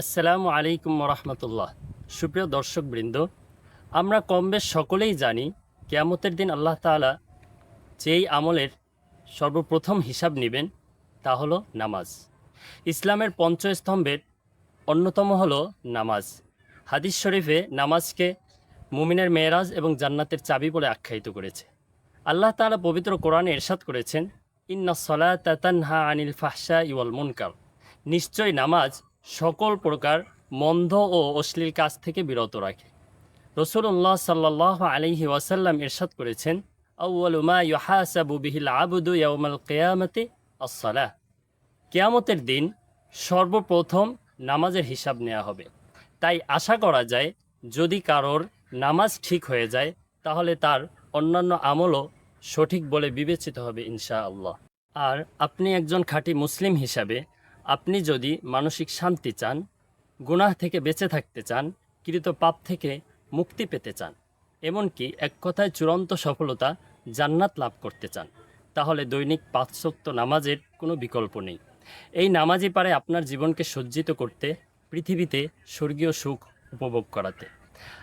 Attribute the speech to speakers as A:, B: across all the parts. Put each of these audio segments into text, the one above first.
A: আসসালামু আলাইকুম রহমতুল্লাহ সুপ্রিয় দর্শকবৃন্দ, আমরা কম বেশ সকলেই জানি কেয়ামতের দিন আল্লাহ তাআলা যেই আমলের সর্বপ্রথম হিসাব নেবেন তা হলো নামাজ। ইসলামের পঞ্চস্তম্ভের অন্যতম হলো নামাজ। হাদিস শরীফে নামাজকে মুমিনের মেয়েরাজ এবং জান্নাতের চাবি বলে আখ্যায়িত করেছে। আল্লাহ তাআলা পবিত্র কোরআনে এরশাদ করেছেন, ইন্না সলাত তানহা আনিল ফাহশা ইওয়াল মুনকার। নিশ্চয় নামাজ সকল প্রকার মন্দ ও অশ্লীল কাজ থেকে বিরত রাখে। রসুল্লাহ সাল্লাহ আলহি ওয়াসাল্লাম ইরশাদ করেছেন কেয়ামতের দিন সর্বপ্রথম নামাজের হিসাব নেওয়া হবে। তাই আশা করা যায়, যদি কারোর নামাজ ঠিক হয়ে যায়, তাহলে তার অন্যান্য আমলও সঠিক বলে বিবেচিত হবে ইনশাআল্লাহ। আর আপনি একজন খাঁটি মুসলিম হিসাবে আপনি যদি মানসিক শান্তি চান, গুনাহ থেকে বেঁচে থাকতে চান, কৃত পাপ থেকে মুক্তি পেতে চান, এমনকি এক কথায় চূড়ান্ত সফলতা জান্নাত লাভ করতে চান, তাহলে দৈনিক পাঁচশক্ত নামাজের কোনো বিকল্প নেই। এই নামাজই পারে আপনার জীবনকে সজ্জিত করতে, পৃথিবীতে স্বর্গীয় সুখ উপভোগ করাতে।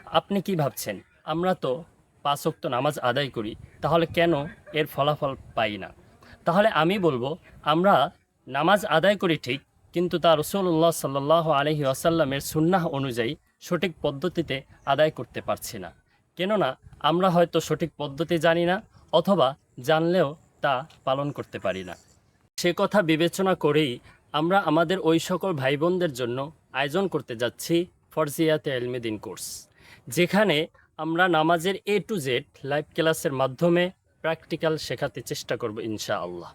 A: আপনি কি ভাবছেন? আমরা তো পাঁচক্ত নামাজ আদায় করি, তাহলে কেন এর ফলাফল পাই না? তাহলে আমি বলব, আমরা নামাজ আদায় করি ঠিক, কিন্তু তা রসুল্লাহ সাল্লাহ আলহি আসাল্লামের সুন্নাহ অনুযায়ী সঠিক পদ্ধতিতে আদায় করতে পারছি না। কেননা, আমরা হয়তো সঠিক পদ্ধতি জানি না, অথবা জানলেও তা পালন করতে পারি না। সে কথা বিবেচনা করেই আমরা আমাদের ওই সকল ভাই বোনদের জন্য আয়োজন করতে যাচ্ছি ফরজিয়াতে এলমেদিন কোর্স, যেখানে আমরা নামাজের এ টু জেড লাইভ ক্লাসের মাধ্যমে প্র্যাকটিক্যাল শেখাতে চেষ্টা করব ইনশাআল্লাহ।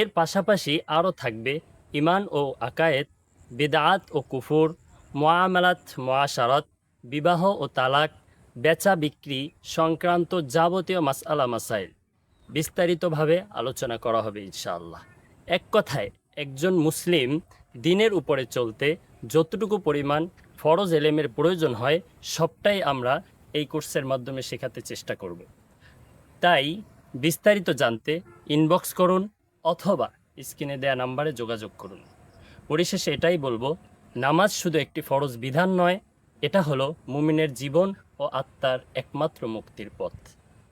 A: এর পাশাপাশি আরও থাকবে ইমান ও আকায়েত বেদাত ও কুফুর মোয়ামালাত মোয়াশারত বিবাহ ও তালাক, বেচা বিক্রি সংক্রান্ত যাবতীয় মাসআলা মাসাইল বিস্তারিতভাবে আলোচনা করা হবে ইনশাআল্লাহ। এক কথায়, একজন মুসলিম দিনের উপরে চলতে যতটুকু পরিমাণ ফরজ এলেমের প্রয়োজন হয়, সবটাই আমরা এই কোর্সের মাধ্যমে শেখাতে চেষ্টা করব। তাই বিস্তারিত জানতে ইনবক্স করুন অথবা স্ক্রিনে দেয়া নাম্বারে যোগাযোগ করুন। পরিশেষে এটাই বলব, নামাজ শুধু একটি ফরজ বিধান নয়, এটা হলো মুমিনের জীবন ও আত্মার একমাত্র মুক্তির পথ।